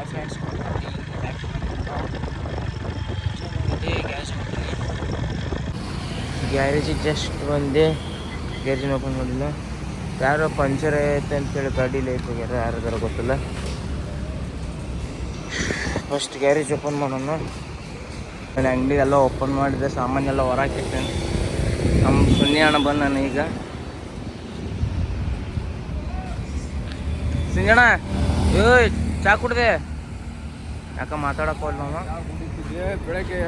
Hi friends gas ಗ್ಯಾರೇಜಿಗೆ just ಬಂದೆ garage open ಮಾಡಿಲ್ಲ. ಯಾರೋ ಪಂಚರ್ ಐತೆ ಅಂತೇಳಿ ಗಾಡಿ ಲೈಫ್ ಹೋಗ್ಯಾರ ಯಾರಿಗಾರ ಗೊತ್ತಿಲ್ಲ. ಫಸ್ಟ್ ಗ್ಯಾರೇಜ್ ಓಪನ್ ಮಾಡೋಣ. ನನ್ನ ಎಲ್ಲ ಓಪನ್ ಮಾಡಿದೆ ಸಾಮಾನೆಲ್ಲ ಹೊರಾಕಿಟ್ಟೆ. ನಮ್ಮ ಸುನ್ನಿ ಅಣ್ಣ ಬಂದ ನಾನು ಈಗ. ಸಿಂಗಣ್ಣ ಏಯ್, ಚಾ ಕುಡ್ದೆ. ಯಾಕ ಮಾತಾಡಕ್ಕೆ ಹೋಲ್ ನಾವು ಬೆಳಗ್ಗೆ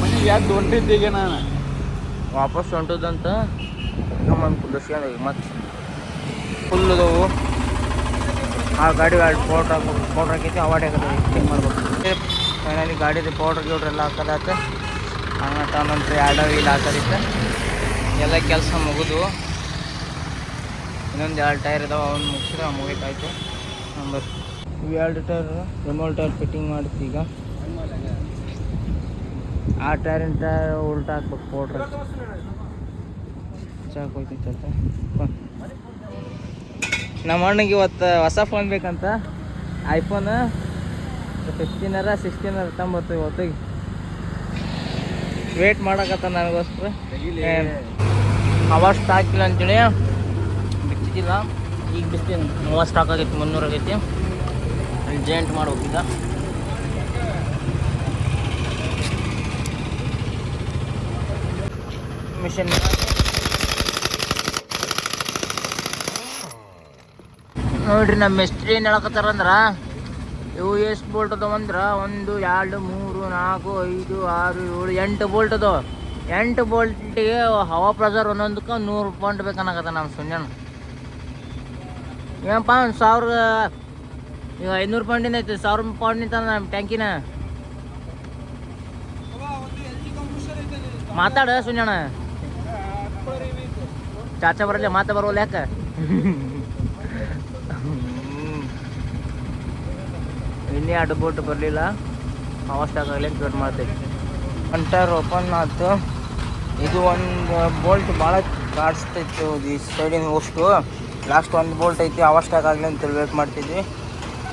ಮನೆ ಯಾಕೆ ಹೊಂಟಿದ್ದೀಗ ನಾನು? ವಾಪಸ್ ಹೊಂಟದಂತ ನಮ್ಮ ಕುದಿಸ್ಕೊಂಡು ಮತ್ತೆ. ಫುಲ್ ಅದಾವು ಆ ಗಾಡಿ ಗಾಡಿ ಪೌಡ್ರ್ ಹಾಕ್ಬೇಕು ಪೌಡ್ರ್ ಹಾಕೈತಿ ಅವಾಡೆ ಚೆಕ್ ಮಾಡ್ಬೇಕು. ಫೈನಲಿ ಗಾಡಿದು ಪೌಡ್ರ್ ಗಿೌಡ್ರ್ ಎಲ್ಲ ಹಾಕೋದಾತ. ಹಂಗ ತಾನಂತ ಎರಡು ವೀಲ್ ಹಾಕೋದಿತ್ತು ಎಲ್ಲ ಕೆಲಸ ಮುಗಿದು. ಇನ್ನೊಂದು ಎರಡು ಟೈರ್ ಇದಾವೆ ಅವ್ನು ಮುಗಿಸಿದ್ರೆ ಮುಗಿತಾಯ್ತು ನಂಬರ್ ಎರಡು ಟೈರ್ ರಿಮೋಲ್ ಟೈರ್ ಫಿಟ್ಟಿಂಗ್ ಮಾಡ್ತೀವಿ ಈಗ. ಆ ಟೈರಿನ ಟೈರ್ ಉಲ್ಟ ಹಾಕ್ಬೇಕು ಪೌಡ್ರ್ ಚಾಕ್ ಸ್ವಲ್ಪ ನಮ್ಮ ಅಣ್ಣಗೆ ಇವತ್ತು ಹೊಸ ಫೋನ್ ಬೇಕಂತ. ಐಫೋನ್ ಫಿಫ್ಟೀನರ ಸಿಕ್ಸ್ಟೀನರ ತಂಬತ್ತು ಇವತ್ತಿಗೆ. ವೇಟ್ ಮಾಡಕತ್ತ ನನಗೋಸ್ಕರ. ಅವಾಗ ಸ್ಟಾಕ್ ಇಲ್ಲ ಅಂತೇಳಿ ಬಿಚ್ಚಿಲ್ಲ ಈಗ ಬಿಸ್ತೀನಿ ಮೂವತ್ತು ಸ್ಟಾಕ್ ಆಗೈತಿ ಮುನ್ನೂರು ಆಗೈತಿ. ಅರ್ಜೆಂಟ್ ಹೋಗಿದ್ದ ಮಿಷನ್ ನೋಡ್ರಿ ನಮ್ಮ ಮಿಸ್ತ್ರಿ ಏನು ಹೇಳಕತ್ತಾರಂದ್ರ ಇವು ಎಷ್ಟು ಬೋಲ್ಟ್ ಅದಾವ ಅಂದ್ರೆ, ಒಂದು, ಎರಡು, ಮೂರು, ನಾಲ್ಕು, ಐದು, ಆರು, ಏಳು, ಎಂಟು ಬೋಲ್ಟ್ ಅದಾವ. ಎಂಟು ಬೋಲ್ಟಿಗೆ ಹವಾ ಪ್ರೆಸರ್ ಒಂದೊಂದಕ್ಕೆ ನೂರು ಪಾಯಿಂಟ್ ಬೇಕನ್ನಕತ್ತ ನಮ್ಮ ಸುಂಜನ ಏನಪ್ಪ ಒಂದು ಸಾವಿರ ಈಗ ಐನೂರು ಪೌಂಡಿನ ಐತೆ, ಸಾವಿರ ನಿಂತ ನಮ್ಮ ಟ್ಯಾಂಕಿನ ಮಾತಾಡ ಸುಣ್ಣ ಚಾಚಾ ಬರಲ್ಲ ಮಾತಾ ಬರೋಲ್ಲ ಯಾಕೆ? ಇನ್ನೇ ಅಡ್ಡ ಬೋಟ್ ಬರಲಿಲ್ಲ. ಅವಷ್ಟಾಗಲಿ ಅಂತ ವೇಟ್ ಮಾಡ್ತೈತಿ ಅಂಟರ್ ಓಪನ್ ಆಯ್ತು. ಇದು ಒಂದು ಬೋಲ್ಟ್ ಭಾಳ ಕಾಡಿಸ್ತಿತ್ತು ಈ ಸೈಡಿನ ಅಷ್ಟು. ಲಾಸ್ಟ್ ಒಂದು ಬೋಲ್ಟ್ ಐತಿ ಅವಷ್ಟಾಗಲಿ ಅಂತೇಳಿ ಅಂತ ವೇಟ್ ಮಾಡ್ತಿದ್ವಿ.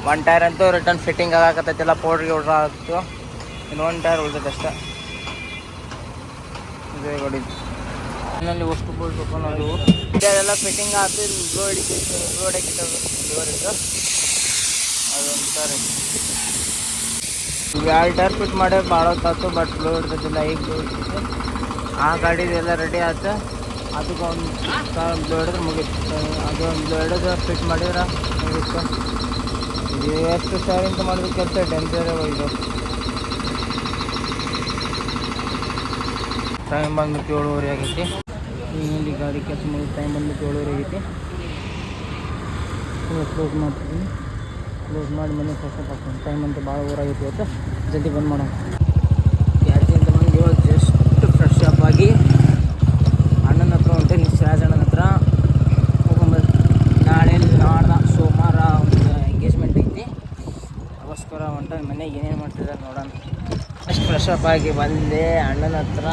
ಒನ್ ಟೈರ್ ಅಂತೂ ರಿಟರ್ನ್ ಫಿಟ್ಟಿಂಗ್ ಆಗಾಕತ್ತೈತಿಲ್ಲ ಪೌಡ್ರಿಗೆ ಗೌಡ್ರ್ ಆಗ್ತು ಇನ್ನು ಒನ್ ಟೈರ್ ಉಳ್ದೈತೆ ಅಷ್ಟೇ. ಇದೇ ಗಾಡಿ ಇನ್ನೊಂದು ಅಷ್ಟು ಬೀಳ್ಬೇಕು ನಾವು ಇದೆಲ್ಲ ಫಿಟ್ಟಿಂಗ್ ಆಯ್ತು ಬ್ಲೋ ಹಿಡಿಕೆ ಬ್ಲೋ ಹಿಡಿಕೆ ಅದೊಂದು ಸರಿ ಈಗ ಎರಡು ಟೈರ್ ಫಿಟ್ ಮಾಡಿ ಭಾಳ ಹೊತ್ತಾಯ್ತು ಬಟ್ ಬ್ಲೋ ಹಿಡ್ದಿದ್ದಿಲ್ಲ ಈಗ ಆ ಗಾಡಿ ಆ ಗಾಡಿದೆಲ್ಲ ರೆಡಿ ಆಯ್ತು. ಅದಕ್ಕೊಂದು ಒಂದು ಬ್ಲೋ ಹಿಡಿದ್ರೆ ಮುಗೀತು. ಅದು ಒಂದು ಹಿಡಿದು ಫಿಟ್ ಮಾಡಿದ್ರೆ ಮುಗೀತು. ಎಷ್ಟು ಸ್ಯಾರಿ ಅಂತ ಮಾಡಿದ್ರೆ ಕೆಲಸ ಡೇಂಜರ್ ಇದು ಟೈಮ್ ಬಂದ್ಬಿಟ್ಟು ಏಳುವರೆ ಆಗೈತಿ. ಇಲ್ಲಿ ಗಾಡಿ ಕೆಲಸ ಮುಗಿದು ಟೈಮ್ ಬಂದ್ಬಿಟ್ಟು ಏಳುವರೆ ಆಗೈತಿ. ಕ್ಲೋಸ್ ಮಾಡ್ತೀನಿ. ಕ್ಲೋಸ್ ಮಾಡಿ ಮನೆ ಕೆಲಸ ಟೈಮ್ ಅಂತ ಭಾಳ ಊರಾಗೈತಿ ಇವತ್ತು. ಜಲ್ದಿ ಬಂದ್ ಮಾಡೋಣ ಗ್ಯಾರೇಜಿಂದ ಬಂದು ಇವಾಗ ಜಸ್ಟ್ ಫ್ರೆಶ್ ಅಪ್ ಆಗಿ ಅಣ್ಣನ ಹತ್ರ ಹೊಂಟೇನಿ ಸಿರಾಜ್ ಅಣ್ಣನ ಹತ್ರ ಹೋಗೊಂಬರ್ ನಾಳೆ ನಾಡ್ದ ಸೋಮವಾರ ಒಂದು ಎಂಗೇಜ್ಮೆಂಟ್ ಐತಿ ಅದಕ್ಕೋಸ್ಕರ ಹೊಂಟ ಮಾಡ್ತಿದ್ದಾರೆ ನೋಡೋಣ. ಅಷ್ಟು ಅಪ್ ಆಗಿ ಬಂದೆ, ಅಣ್ಣನ ಹತ್ರ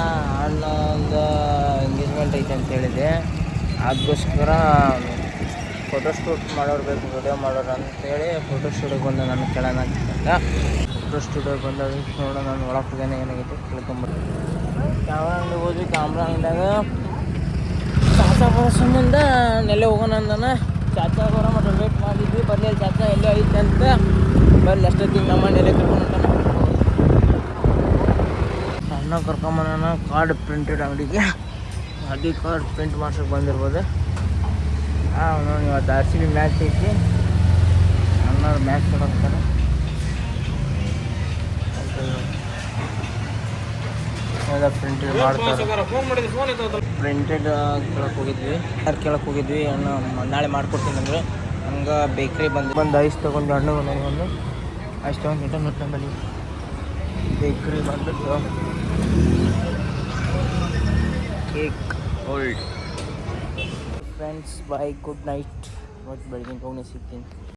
ಅಣ್ಣಂದು ಎಂಗೇಜ್ಮೆಂಟ್ ಐತೆ ಅಂತ ಹೇಳಿದೆ. ಅದಕ್ಕೋಸ್ಕರ ಫೋಟೋ ಶೂಟ್ ಮಾಡೋರು ಬೇಕು ವಿಡಿಯೋ ಮಾಡೋರು ಅಂತೇಳಿ ಫೋಟೋ ಸ್ಟುಡಿಯೋಗೆ ಬಂದು ನಾನು ಕೇಳೋಣ ಅಂತ ಫೋಟೋ ಸ್ಟುಡಿಯೋಗೆ ಬಂದಾಗ ನೋಡೋಣ, ನಾನು ಒಳಗೆ ಏನಾಗಿತ್ತು ಏನಾಗೈತೆ ತಿಳ್ಕೊಂಬರ್ತೀನಿ ಕ್ಯಾಮ್ರಾ ಅಂಗಡಿಗೆ ಹೋದ್ವಿ ಕ್ಯಾಮ್ರಾ ಅಂಗಡಿಯಾಗ ಚಾಚಾ ಬರೋ ಸಂಬಂಧ ನೆಲೆ ಹೋಗೋಣ ಅಂದನ. ಚಾಚಾ ಬರೋ ಮತ್ತು ವೇಟ್ ಮಾಡಿದ್ವಿ. ಬರಲಿ ಚಾಚಾ ಎಲ್ಲೋ ಐತೆ ಅಂತ. ಬರ್ಲಿ ಅಷ್ಟೊತ್ತಿಗೆ ನಮ್ಮ ನೆಲೆ ಕರ್ಕೊಂಡು ಕರ್ಕೊಂಬನ ಕಾರ್ಡ್ ಪ್ರಿಂಟೆಡ್ ಅಂಗಡಿಗೆ. ಅದೇ ಕಾರ್ಡ್ ಪ್ರಿಂಟ್ ಮಾಡ್ಸೋಕೆ ಬಂದಿರ್ಬೋದು. ಹಾಂ ನೋಡಿ ಇವತ್ತು ಆರ್ ಸಿ ಬಿ ಮ್ಯಾಚ್ ಐತಿ ಅನ್ನೋರು ಮ್ಯಾಚ್ ಕೊಡೋಕ್ತಾರೆ ಪ್ರಿಂಟೆಡ್ ಮಾಡ್ತಾರೆ. ಪ್ರಿಂಟೆಡ್ ಕೇಳಕ್ಕೆ ಹೋಗಿದ್ವಿ. ಯಾರು ಕೇಳಕ್ಕೆ ಹೋಗಿದ್ವಿ, ಅಣ್ಣ, ನಾಳೆ ಮಾಡ್ಕೊಡ್ತೀನಿ ಅಂದ್ರೆ. ಹಂಗೆ ಬೇಕ್ರಿ ಬಂದು ಬಂದು ಐಸ್ ತೊಗೊಂಡು ಹಣ್ಣು ಒಂದು ಐಸ್ ತೊಗೊಂಡು ಇಂಟರ್ನೆಟ್ ನಮ್ಮಲ್ಲಿ. ಬೇಕ್ರಿ ಬಂದ್ಬಿಟ್ಟು cake old friends bye good night ಇವತ್ತು ಬೆಳಗಿನ ಹೋಗಿ ಸಿಗ್ತೀನಿ